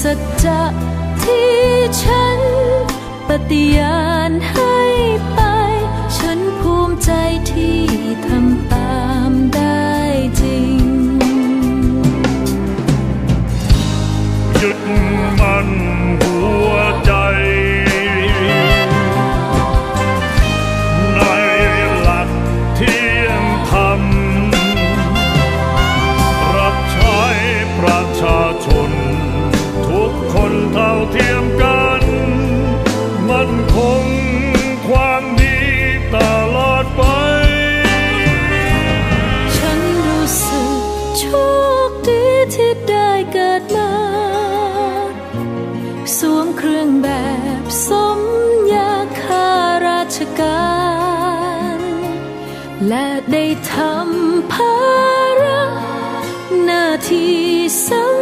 สัจจะที่ฉัน ปฏิญาณให้ไป ฉันภูมิใจที่ทำตามได้จริง ยึดมัน เท่าเทียมกัน มันคงความดีตลอดไป ฉันรู้สึกโชคดีที่ได้เกิดมา สวมเครื่องแบบสมยาคาราชการ และได้ทำภาระหน้าที่สำ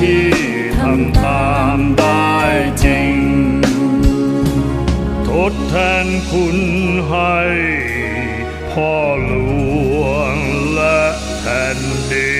ที่ทำตามได้จริง ทดแทนคุณให้พ่อหลวงและแผ่นดิน